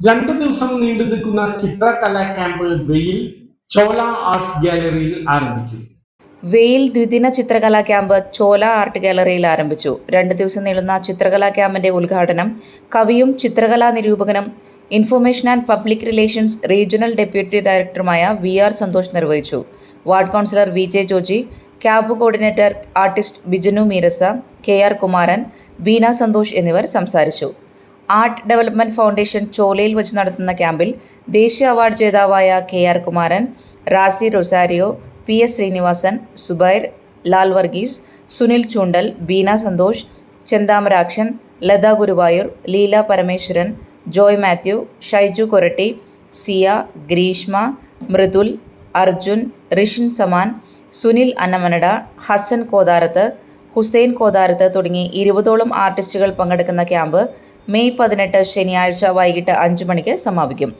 രണ്ടു ദിവസം നീണ്ടു നിൽക്കുന്ന ചിത്രകലാ ക്യാമ്പ് വെയിൽ ചോല ആർട്സ് ഗാലറിയിൽ ആരംഭിച്ചു. വെയിൽ ദ്വിദിന ചിത്രകലാ ക്യാമ്പ് ചോല ആർട്ട് ഗാലറിയിൽ ആരംഭിച്ചു. രണ്ട് ദിവസം നീളുന്ന ചിത്രകലാ ക്യാമ്പിന്റെ ഉദ്ഘാടനം കവിയും ചിത്രകലാ നിരൂപകനും information and public relations regional deputy ഡയറക്ടറുമായ വി ആർ സന്തോഷ് നിർവഹിച്ചു. Ward councillor V J Joji camp coordinator artist Bijanu Meerasa K R Kumaran Beena Santhosh എന്നിവർ സംസാരിച്ചു. ആർട്ട് ഡെവലപ്മെന്റ് ഫൗണ്ടേഷൻ ചോലയിൽ വെച്ച് നടത്തുന്ന ക്യാമ്പിൽ ദേശീയ അവാർഡ് ജേതാവായ K R Kumaran Razi Rosario P S Sreenivasan Zubair Lal Varghese Sunil Choondal Beena Santhosh Chenthamarakshan Latha Guruvayur Leela Parameswaran Joy Mathew Shaiju Koratty Ziya Greeshma Mridul Arjun Rishin Saman Sunil Annamanada Hassan Kotharath Hussain Kotharath തുടങ്ങി ഇരുപതോളം ആർട്ടിസ്റ്റുകൾ പങ്കെടുക്കുന്ന camp May പതിനെട്ട് ശനിയാഴ്ച വൈകിട്ട് അഞ്ച് മണിക്ക് സമാപിക്കും.